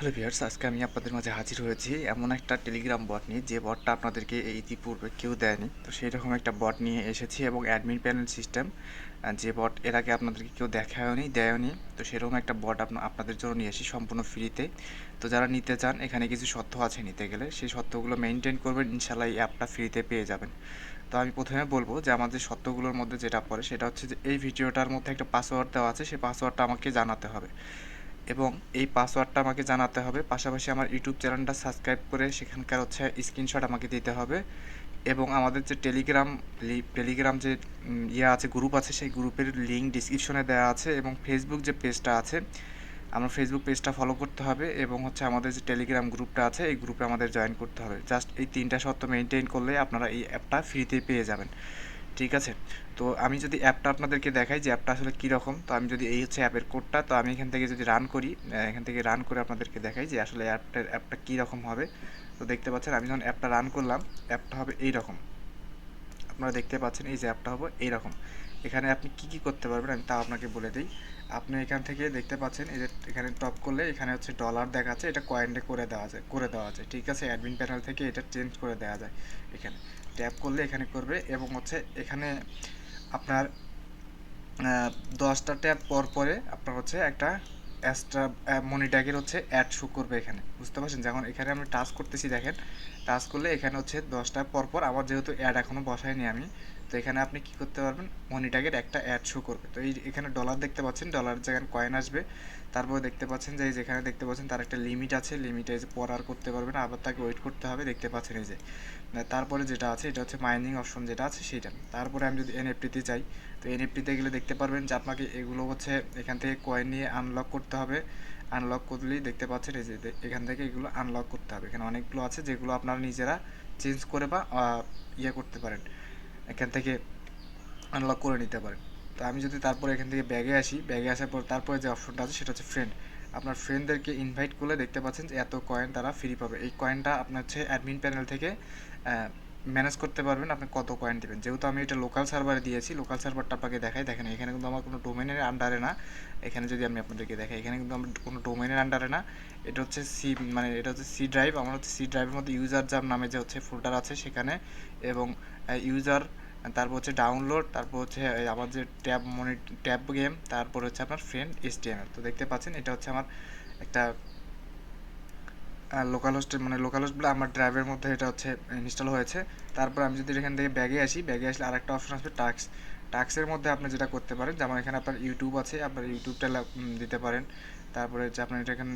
Hello viewers, আজকে আমি আপনাদের মাঝে হাজির হয়েছি এমন একটা টেলিগ্রাম বট নিয়ে। যে বটটা আপনাদেরকে ইতিপূর্বে কেউ দেয়নি। তো সেই রকম একটা বট নিয়ে এসেছি এবং অ্যাডমিন প্যানেল সিস্টেম যে বট এর আগে আপনাদেরকে কেউ দেখায়নি দেয়নি তো সেরকম একটা বট আপনাদের জন্য নিয়ে এসেছি সম্পূর্ণ ফ্রিতে তো যারা নিতে চান, এখানে কিছু সত্য আছে নিতে গেলে। সেই সত্যগুলো মেনটেন করবেন ইনশাল্লাহ এই অ্যাপটা ফ্রিতে পেয়ে যাবেন। তো আমি প্রথমে বলব যে আমাদের সত্যগুলোর মধ্যে যেটা পড়ে, সেটা হচ্ছে যে এই ভিডিওটার মধ্যে একটা পাসওয়ার্ড দেওয়া আছে। সেই পাসওয়ার্ডটা আমাকে জানাতে হবে। এবং এই পাসওয়ার্ডটা আমাকে জানাতে হবে। পাশাপাশি আমার ইউটিউব চ্যানেলটা সাবস্ক্রাইব করে সেখানকার হচ্ছে স্ক্রিনশট আমাকে দিতে হবে। এবং আমাদের যে টেলিগ্রাম টেলিগ্রাম যে ইয়ে আছে গ্রুপ আছে, সেই গ্রুপের লিঙ্ক ডিসক্রিপশনে দেওয়া আছে এবং ফেসবুক যে পেজটা আছে, আমার ফেসবুক পেজটা ফলো করতে হবে এবং হচ্ছে আমাদের যে টেলিগ্রাম গ্রুপটা আছে, এই গ্রুপে আমাদের জয়েন করতে হবে। জাস্ট এই তিনটা শর্ত মেনটেন করলে আপনারা এই অ্যাপটা ফ্রিতে পেয়ে যাবেন। ঠিক আছে? তো আমি যদি অ্যাপটা আপনাদেরকে দেখাই যে অ্যাপটা আসলে কীরকম, তো আমি যদি এই হচ্ছে অ্যাপের কোডটা তো আমি এখান থেকে যদি রান করি এখান থেকে রান করে আপনাদেরকে দেখাই যে আসলে অ্যাপটার অ্যাপটা কীরকম হবে। তো দেখতে পাচ্ছেন, আমি যখন অ্যাপটা রান করলাম অ্যাপটা হবে এই রকম আপনারা দেখতে পাচ্ছেন, এই যে অ্যাপটা হবে এই রকম এখানে আপনি কি কি করতে পারবেন আমি তাও আপনাকে বলে দিই। আপনি এখান থেকে দেখতে পাচ্ছেন, এই যে এখানে টপ করলে এখানে হচ্ছে ডলার দেখাচ্ছে, এটা কয়েন্টে করে দেওয়া যায়, করে দেওয়া যায়, ঠিক আছে? অ্যাডমিন প্যানেল থেকে এটা চেঞ্জ করে দেওয়া যায় এখানে। ট্যাপ করলে এখানে করবে এবং হচ্ছে এখানে আপনার দশটা ট্যাপ পর পরে আপনার হচ্ছে একটা এক্সট্রা মনিট্যাগের হচ্ছে অ্যাড শো করবে এখানে, বুঝতে পারছেন? যখন এখানে আমি টাচ করতেছি, দেখেন টাচ করলে এখানে হচ্ছে দশটা পর আমার যেহেতু অ্যাড এখনও বসায়নি আমি তো এখানে আপনি কি করতে পারবেন? মনি মনিটাগের একটা অ্যাড শো করবে। তো এই এখানে ডলার দেখতে পাচ্ছেন ডলার যেখানে কয়েন আসবে। তারপরে দেখতে পাচ্ছেন যে যেখানে দেখতে পাচ্ছেন তার একটা লিমিট আছে। লিমিটে যে পর আর করতে পারবেন আবার তাকে ওয়েট করতে হবে, দেখতে পাচ্ছেন এই যে। তারপরে যেটা আছে, এটা হচ্ছে মাইনিং অপশন যেটা আছে সেটা তারপরে আমি যদি এনএফটিতে চাই তো এনএফটিতে গেলে দেখতে পারবেন যে আপনাকে এগুলো হচ্ছে এখান থেকে কয়েন নিয়ে আনলক করতে হবে। আনলক করলেই দেখতে পাচ্ছেন এই যে এখান থেকে এগুলো আনলক করতে হবে। এখানে অনেকগুলো আছে যেগুলো আপনারা নিজেরা চেঞ্জ করে বা ইয়ে করতে পারেন। এখান থেকে আনলক করে নিতে পারেন তো আমি যদি তারপরে এখান থেকে ব্যাগে আসি ব্যাগে আসার পর তারপরে যে অপশনটা আছে সেটা হচ্ছে ফ্রেন্ড আপনার ফ্রেন্ডদেরকে ইনভাইট করলে দেখতে পাচ্ছেন যে এত কয়েন তারা ফ্রি পাবে। এই কয়েনটা আপনার হচ্ছে অ্যাডমিন প্যানেল থেকে ম্যানেজ করতে পারবেন, আপনি কত কয়েন দেবেন। যেহেতু আমি এটা লোকাল সার্ভারে দিয়েছি লোকাল সার্ভারটা আপনাকে দেখাই। দেখেন, এখানে কিন্তু আমার কোনো ডোমেনের আন্ডারে না। এখানে যদি আমি আপনাদেরকে দেখাই, এখানে কিন্তু আমার কোনো ডোমেনের আন্ডারে না। এটা হচ্ছে সি মানে এটা হচ্ছে সি ড্রাইভ আমার হচ্ছে সি ড্রাইভের মধ্যে ইউজার জাম নামে যে হচ্ছে ফোল্ডার আছে সেখানে। এবং ইউজার তারপর হচ্ছে ডাউনলোড তারপর হচ্ছে আমার যে ট্যাব মনি ট্যাব গেম তারপর হচ্ছে আপনার ফ্রেন্ড এসটিএমএল তো দেখতে পাচ্ছেন, এটা হচ্ছে আমার একটা লোকাল হোস্টে মানে লোকাল হোস্ট বলে আমার ড্রাইভের মধ্যে এটা হচ্ছে ইনস্টল হয়েছে। তারপর আমি যদি এখান থেকে ব্যাগে আসি ব্যাগে আসলে আরেকটা অপশন আসবে টাক্স টাক্সের মধ্যে আপনি যেটা করতে পারেন, যেমন এখানে আপনার ইউটিউব আছে, আপনার ইউটিউবটা দিতে পারেন। তারপরে হচ্ছে আপনার এটা এখানে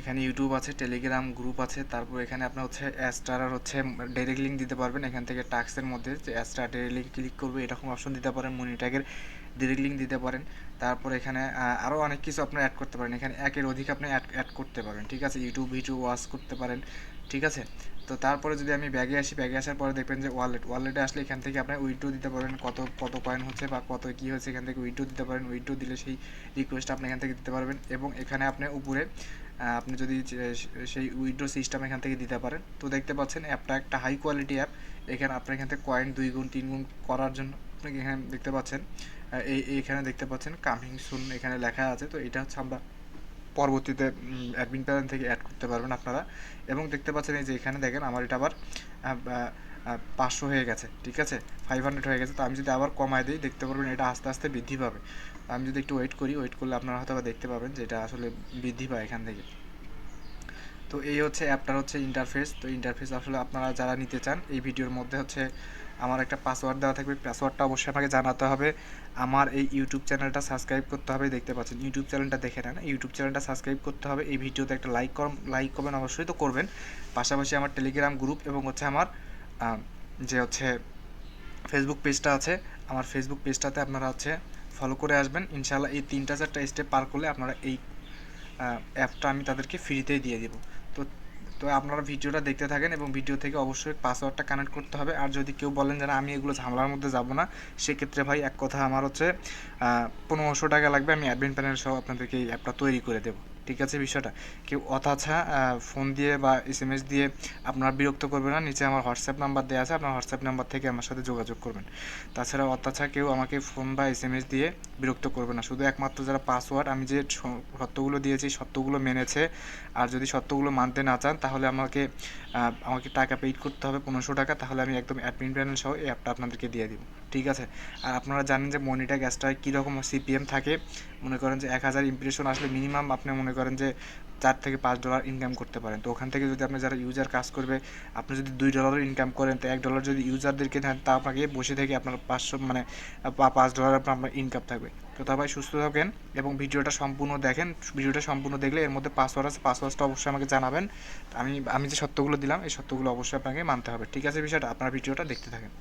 এখানে ইউটিউব আছে টেলিগ্রাম গ্রুপ আছে, তারপর এখানে আপনার হচ্ছে অ্যাস্টার আর হচ্ছে ডাইরেক্ট লিঙ্ক দিতে পারবেন। এখান থেকে টাক্সের মধ্যে যে অ্যাস্টার ডাইরেক্ট লিঙ্ক ক্লিক করবে, এরকম অপশন দিতে পারেন মনিট্যাগের ডিরেক্ট লিঙ্ক দিতে পারেন। তারপর এখানে আরও অনেক কিছু আপনার অ্যাড করতে পারেন। এখানে একের অধিক আপনি অ্যাড অ্যাড করতে পারেন ঠিক আছে? ইউটিউব ভিডিও ওয়াচ করতে পারেন, ঠিক আছে? তো তারপরে যদি আমি ব্যাগে আসি ব্যাগে আসার পরে দেখবেন যে ওয়ালেট ওয়ালেটে আসলে এখান থেকে আপনি উইড্রো দিতে পারেন, কত কত কয়েন হচ্ছে বা কত কী হচ্ছে, এখান থেকে উইড্রো দিতে পারেন। উইড্রো দিলে সেই রিকোয়েস্ট আপনি এখান থেকে দিতে পারবেন এবং এখানে আপনি উপরে আপনি যদি সেই উইড্রো সিস্টেম এখান থেকে দিতে পারেন, তো দেখতে পাচ্ছেন অ্যাপটা একটা হাই কোয়ালিটি অ্যাপ এখানে আপনার এখান থেকে কয়েন দুই গুণ, তিন গুণ করার জন্য আপনি এখানে দেখতে পাচ্ছেন এই এখানে দেখতে পাচ্ছেন কামিং সুন এখানে লেখা আছে। তো এটা হচ্ছে আমরা পরবর্তীতে অ্যাডমিন প্যানেল থেকে অ্যাড করতে পারবেন আপনারা। এবং দেখতে পাচ্ছেন এই যে এখানে দেখেন আমার এটা আবার পাঁচশো হয়ে গেছে, ঠিক আছে? ফাইভ হান্ড্রেড হয়ে গেছে। তো আমি যদি আবার কমায় দিই, দেখতে পারবেন এটা আস্তে আস্তে বৃদ্ধি পাবে। আমি যদি একটু ওয়েট করি ওয়েট করলে আপনারা হয়তো দেখতে পাবেন যে এটা আসলে বৃদ্ধি পায় এখান থেকে। তো এই হচ্ছে অ্যাপটার হচ্ছে ইন্টারফেস তো ইন্টারফেস আসলে আপনারা যারা নিতে চান, এই ভিডিওর মধ্যে হচ্ছে আমার একটা পাসওয়ার্ড দেওয়া থাকবে। পাসওয়ার্ডটা অবশ্যই আপনাকে জানাতে হবে। আমার এই ইউটিউব চ্যানেলটা সাবস্ক্রাইব করতে হবে, দেখতে পাচ্ছেন। ইউটিউব চ্যানেলটা দেখে নেন। ইউটিউব চ্যানেলটা সাবস্ক্রাইব করতে হবে। এই ভিডিওতে একটা লাইক কর লাইক করবেন, অবশ্যই তো করবেন। পাশাপাশি আমার টেলিগ্রাম গ্রুপ এবং হচ্ছে আমার যে হচ্ছে ফেসবুক পেজটা আছে, আমার ফেসবুক পেজটাতে আপনারা হচ্ছে ফলো করে আসবেন। ইনশাল্লাহ এই তিনটা চারটা স্টেপ পার করলে আপনারা এই অ্যাপটা আমি তাদেরকে ফ্রিতেই দিয়ে দেবো। তো তো আপনারা ভিডিওটা দেখতে থাকেন এবং ভিডিও থেকে অবশ্যই পাসওয়ার্ডটা কানেক্ট করতে হবে। আর যদি কেউ বলেন যে আমি এগুলো ঝামেলার মধ্যে যাব না, সেক্ষেত্রে ভাই এক কথা আমার হচ্ছে পনেরোশো টাকা লাগবে, আমি অ্যাডমিন প্যানেল সহ আপনাদেরকে এই অ্যাপটা তৈরি করে দেবো। ঠিক আছে বিষয়টা। কেউ অথাছা ফোন দিয়ে বা এস এম এস দিয়ে আপনার বিরক্ত করবেন না। নিচে আমার হোয়াটসঅ্যাপ নাম্বার দেওয়া আছে, আপনার হোয়াটসঅ্যাপ নাম্বার থেকে আমার সাথে যোগাযোগ করবেন। তাছাড়া অত্যাচার কেউ আমাকে ফোন বা এস এম এস দিয়ে বিরক্ত করবে না। শুধু একমাত্র যারা পাসওয়ার্ড আমি যে সত্যগুলো দিয়েছি সত্যগুলো মেনেছে। আর যদি সত্যগুলো মানতে না চান, তাহলে আমাকে আমাকে টাকা পেইড করতে হবে, পনেরোশো টাকা। তাহলে আমি একদম অ্যাডমিন প্যানেল সহ এই অ্যাপটা আপনাদেরকে দিয়ে দিব। ঠিক আছে? আর আপনারা জানেন যে মনিটা গ্যাসটা কীরকম সিপিএম থাকে। মনে করেন যে এক হাজার ইমপ্রেশন আসলে মিনিমাম আপনি মনে করেন যে চার থেকে পাঁচ ডলার ইনকাম করতে পারেন। তো ওখান থেকে যদি আপনি যারা ইউজার কাজ করবে, আপনি যদি দুই ডলারও ইনকাম করেন, তো এক ডলার যদি ইউজারদেরকে দেন, তা আপনাকে বসে থেকে আপনার পাঁচশো মানে পাঁচ ডলার আপনার ইনকাম থাকবে। তো সবাই সুস্থ থাকেন এবং ভিডিওটা সম্পূর্ণ দেখেন। ভিডিওটা সম্পূর্ণ দেখলে এর মধ্যে পাসওয়ার্ড আছে পাসওয়ার্ডটা অবশ্যই আমাকে জানাবেন। আমি আমি যে সত্যগুলো দিলাম, এই সত্যগুলো অবশ্যই আপনাকে মানতে হবে। ঠিক আছে বিষয়টা? আপনার ভিডিওটা দেখতে থাকেন।